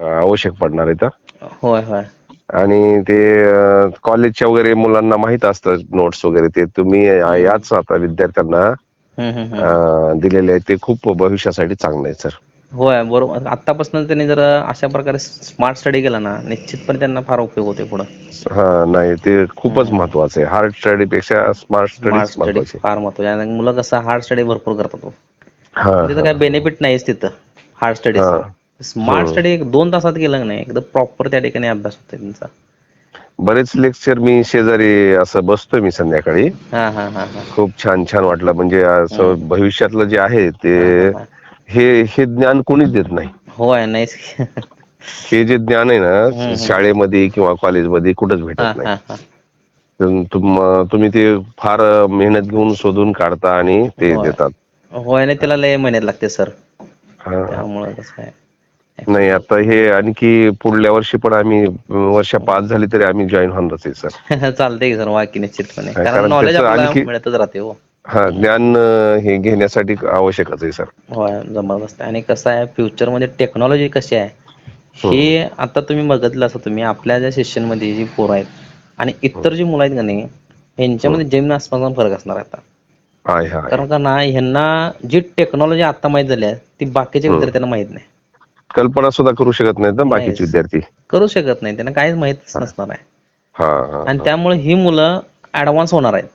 आवश्यक पडणार आहे तर होय होय. आणि ते अ, कॉलेजच्या वगैरे मुलांना माहीत असतं नोट्स वगैरे. ते तुम्ही याच आता विद्यार्थ्यांना हम्म, हम्म, हम्म. अ, दिलेले आहे ते खूप भविष्यासाठी चांगलं आहे सर. होय बरोबर. आतापासून त्यांनी जर अशा प्रकारे स्मार्ट स्टडी केला ना निश्चितपणे त्यांना फार उपयोग होते पुढे. हा नाही ते खूपच महत्वाचं आहे. हार्ड स्टडी पेक्षा स्मार्ट स्मार्ट स्टडी स्टडी महत्वाची फार महत्त्वाचे आणि मुलं कसं हार्ड स्टडी भरपूर करतात हो. हा तिथं काय बेनिफिट नाहीच तिथं. हार्ड स्टडी हा. स्मार्ट स्टडी एक दोन तासात केलं नाही? एकदम प्रॉपर त्या ठिकाणी अभ्यास होतो त्यांचा बरेच लेक्चर मी शेजारी असं बसतोय मी संध्याकाळी. हा हा हा हा. खूप छान छान वाटलं. म्हणजे असं भविष्यातलं जे आहे ते हा, हा. हे. हे ज्ञान कोणीच देत नाही. होय नाहीच हे जे ज्ञान आहे ना शाळेमध्ये किंवा कॉलेजमध्ये कुठंच हा भेटत नाही. हा हा. तुम्ही ते फार मेहनत घेऊन शोधून काढता आणि ते. देतात. होय नाही त्याला लय मेहनत लागते सर. हा. त्यामुळं कसं आहे. नाही आता हे आणखी पुढल्या वर्षी पण आम्ही वर्ष पाच झाली तरी आम्ही जॉईन होणारच आहे सर चालतंय सर वाकी निश्चितपणे. कारण कारण नॉलेज त्याचं आपल्याला आणखी- मिळतच राहते हो. हा ज्ञान अं, हे घेण्यासाठी आवश्यकच आहे सर होय जबरदस्त आणि कसं आहे फ्युचरमध्ये टेक्नॉलॉजी कशी आहे हे. आता तुम्ही बघितलं असं तुम्ही आपल्या ज्या सेशनमध्ये जी पोरं आहेत आणि इतर जी मुलं आहेत का नाही यांच्यामध्ये जमीन आसमानचा फरक असणार आहे आता. आहे हा कारण का ना ह्यांना जी टेक्नॉलॉजी आता माहीत झाली आहे ती बाकीच्या विद्यार्थ्यांना माहीत नाही. कल्पना सुद्धा करू शकत नाहीत ना बाकीचे. विद्यार्थी. करू शकत नाही. त्यांना काहीच माहितच नसणार आहे. हा हा आणि त्यामुळे ही मुलं ऍडव्हान्स होणार आहेत.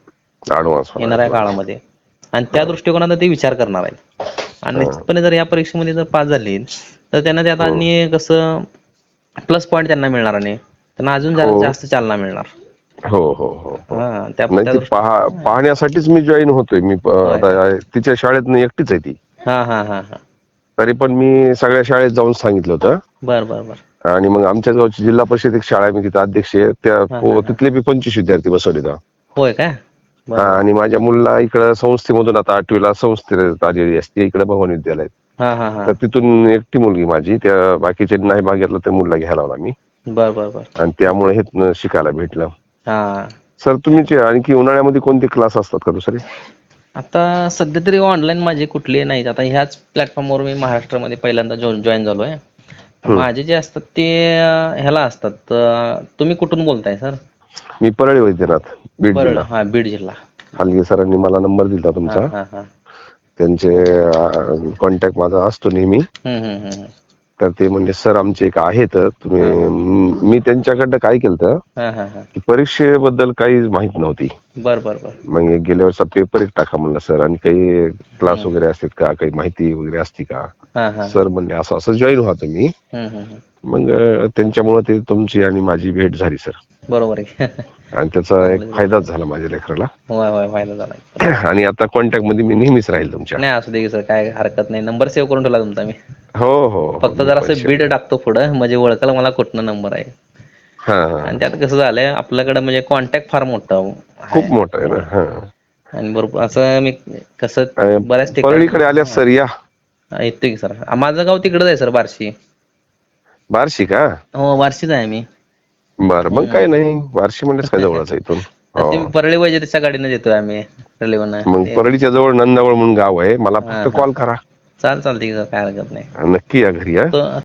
ऍडव्हान्स येणाऱ्या काळामध्ये. आणि त्या दृष्टिकोनात ते विचार करणार आहेत. आणि निश्चितपणे जर या परीक्षेमध्ये जर पास झाली तर त्यांना त्यात आणि कसं प्लस पॉईंट त्यांना मिळणार आणि त्यांना अजून जरा जास्त चालना मिळणार. हो हो हो हा. पाहण्यासाठीच मी जॉईन होतोय. मी तिच्या शाळेत एकटीच आहे ती. हा हा हा हा. तरी पण मी सगळ्या शाळेत जाऊन सांगितलं होतं. बर बर बर. आणि मग आमच्या गावची जिल्हा परिषद एक शाळा आहे मी तिथे अध्यक्ष आहे. त्या पो- तिथले बी पंचवीस विद्यार्थी बसवले. होय बर. हा, आणि माझ्या मुलीला इकडं संस्थेमधून आता आठवीला संस्थेत आलेली असते इकडे भवन विद्यालय हा हा हा. तर तिथून एकटी मुलगी माझी त्या बाकीचे नाही भाग घेतला तर मुलीला घ्यायला लावला मी. बर बर बर. आणि त्यामुळे हे न- शिकायला भेटलं. हा. सर तुम्ही जे आणखी उन्हाळ्यामध्ये कोणते क्लास असतात का दुसरे? आता सध्या तरी ऑनलाईन माझे कुठले नाहीत. आता ह्याच प्लॅटफॉर्मवर मी महाराष्ट्रामध्ये पहिल्यांदा जॉईन झालोय. माझे जे असतात ते ह्याला असतात. तुम्ही कुठून बोलताय सर? मी परळी वैद्यनाथ बीड जिल्हा. हा बीड जिल्हा. हलगे सरांनी मला नंबर दिला तुमचा. त्यांचे कॉन्टॅक्ट माझा असतो नेहमी. तर ते म्हणजे सर आमचे एक आहेत तुम्ही म- त्यांच्याकडनं काय केलं हा हा हा. की परीक्षेबद्दल काही माहीत नव्हती. बर बर बर. मग गेल्या वर्षा पेपर एक टाका म्हणलं सर आणि काही क्लास वगैरे असतात का? काही माहिती वगैरे असते का? हा हा. सर म्हणले असं असं जॉईन व्हा तुम्ही. मग त्यांच्यामुळे ते तुमची आणि माझी भेट झाली सर. बरोबर आहे. आणि त्याचा एक फायदाच झाला माझ्या लेकराला. होय होय फायदा झाला. आणि आता कॉन्टॅक्टमध्ये मी नेहमीच राहील तुमच्या. नाही असू दे की सर काय हरकत नाही. नंबर सेव्ह करून ठेवला तुमचा मी. हो हो. फक्त जरा असं बीड टाकतो पुढं. म्हणजे ओळखायला मला कुठनं नंबर आहे. आणि त्यात कसं झालंय आपल्याकडे म्हणजे कॉन्टॅक्ट फार मोठा. खूप मोठं आहे ना आणि बरोबर असं मी कसं बऱ्याच ठिकाणी आल्यास सर या. येतो की सर. माझं गाव तिकडच आहे सर बार्शी. बार्शी का हो आहे मी. बर मग काय नाही. बार्शी म्हणजेच काय जवळच आहे इथून? हो. ते परळी वैद्य त्याच्या गाडीनं येतोय आम्ही रेल्वेनं मग परळीच्या जवळ नंदावळ म्हणून गाव आहे. मला फक्त कॉल करा. चाल चालते काय हरकत नाही. नक्की या घरी तो